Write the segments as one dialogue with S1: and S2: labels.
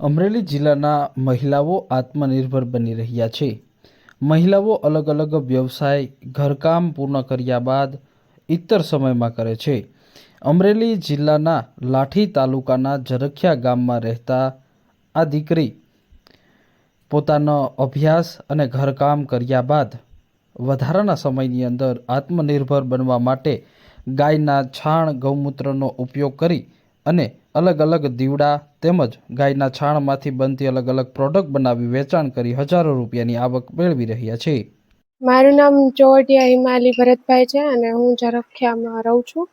S1: અમરેલી જિલ્લાના મહિલાઓ આત્મનિર્ભર બની રહ્યા છે. મહિલાઓ અલગ અલગ વ્યવસાય, ઘરકામ પૂર્ણ કર્યા બાદ ઇતર સમયમાં કરે છે. અમરેલી જિલ્લાના લાઠી તાલુકાના જરખિયા ગામમાં રહેતા આ દીકરી પોતાનો અભ્યાસ અને ઘરકામ કર્યા બાદ વધારાના સમયની અંદર આત્મનિર્ભર બનવા માટે ગાયના છાણ, ગૌમૂત્રનો ઉપયોગ કરી અને અલગ અલગ દીવડા તેમજ ગાયના છાણમાંથી બનતી અલગ અલગ પ્રોડક્ટ બનાવી વેચાણ કરી હજારો રૂપિયાની આવક મેળવી રહ્યા છે.
S2: મારું નામ ચોવટિયા હિમાલી ભરતભાઈ છે અને હું ઝરખિયામાં રહું છું.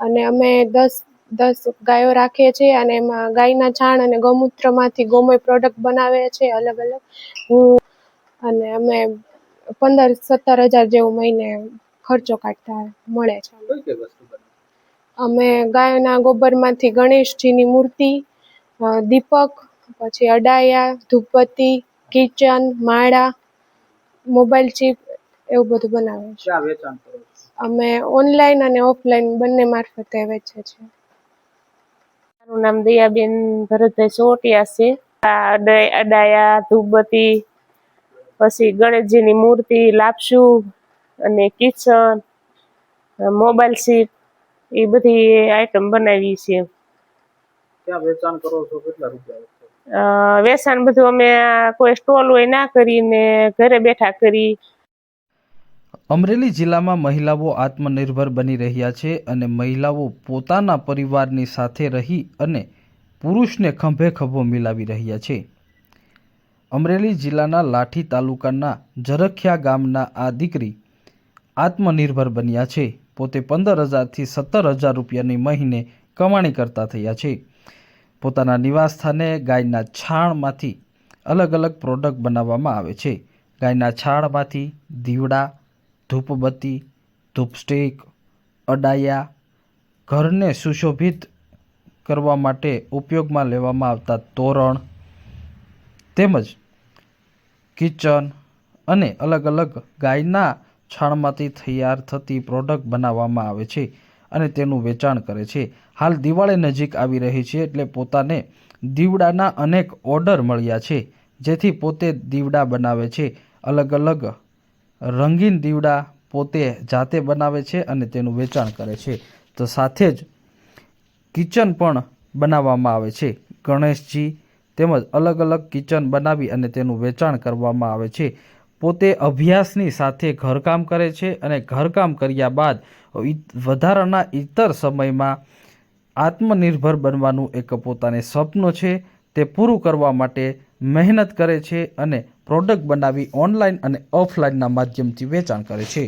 S2: અને અમે દસ દસ ગાયો રાખીએ છીએ અને એમાં ગાયના છાણ અને ગૌમૂત્રમાંથી ગોમય પ્રોડક્ટ બનાવે છે અલગ અલગ. હું અને અમે પંદર સત્તર હજાર જેવું મહિને ખર્ચો કાઢતા મળે છે. અમે ગાયના ગોબરમાંથી ગણેશજીની મૂર્તિ દીપક પછી અડાયા ધૂપબત્તી કિચન માળા મોબાઈલ ચીપ એવું બધું બનાવે છે.
S3: વેચાણ કરો
S2: અમે ઓનલાઈન અને ઓફલાઈન બંને મારફતે વેચે છે.
S4: મારું નામ દયાબેન ભરતભાઈ સોટિયા છે. આ અડાય અડાયા ધૂપબત્તી પછી ગણેશજીની મૂર્તિ લાપસુ અને કિચન મોબાઈલ સીટ એ બધી આઈટમ બનાવી છે.
S3: ક્યાં વેચાણ કરો છો? કેટલા રૂપિયા વેચો છો?
S4: અ, વેચાણ બધું અમે કોઈ સ્ટોલ હોય ના કરીને ઘરે બેઠા કરી.
S1: અમરેલી જિલ્લામાં મહિલાઓ આત્મનિર્ભર બની રહ્યા છે અને મહિલાઓ પોતાના પરિવારની સાથે રહી અને પુરુષને ખંભે ખભો મિલાવી રહ્યા છે. અમરેલી જિલ્લાના લાઠી તાલુકાના જરખિયા ગામના આ દીકરી આત્મનિર્ભર બન્યા છે. પોતે પંદર હજારથી સત્તર હજાર રૂપિયાની મહિને કમાણી કરતા થયા છે. પોતાના નિવાસસ્થાને ગાયના છાણમાંથી અલગ અલગ પ્રોડક્ટ બનાવવામાં આવે છે. ગાયના છાણમાંથી દીવડા, ધૂપબત્તી, ધૂપસ્ટિક, અડાયા ઘરને સુશોભિત કરવા માટે ઉપયોગમાં લેવામાં આવતા તોરણ તેમજ કિચન અને અલગ અલગ ગાયના છાણમાંથી તૈયાર થતી પ્રોડક્ટ બનાવવામાં આવે છે અને તેનું વેચાણ કરે છે. હાલ દિવાળી નજીક આવી રહી છે એટલે પોતાને દીવડાના અનેક ઓર્ડર મળ્યા છે, જેથી પોતે દીવડા બનાવે છે. અલગ અલગ રંગીન દીવડા પોતે જાતે બનાવે છે અને તેનું વેચાણ કરે છે. તો સાથે જ કિચન પણ બનાવવામાં આવે છે. ગણેશજી તેમજ અલગ અલગ કિચન બનાવી અને તેનું વેચાણ કરવામાં આવે છે. પોતે અભ્યાસની સાથે ઘરકામ કરે છે અને ઘરકામ કર્યા બાદ વધારાના ઇતર સમયમાં આત્મનિર્ભર બનવાનું એક પોતાને સ્વપ્ન છે. તે પૂરું કરવા માટે મહેનત કરે છે અને પ્રોડક્ટ બનાવી ઓનલાઈન અને ઓફલાઈનના માધ્યમથી વેચાણ કરે છે.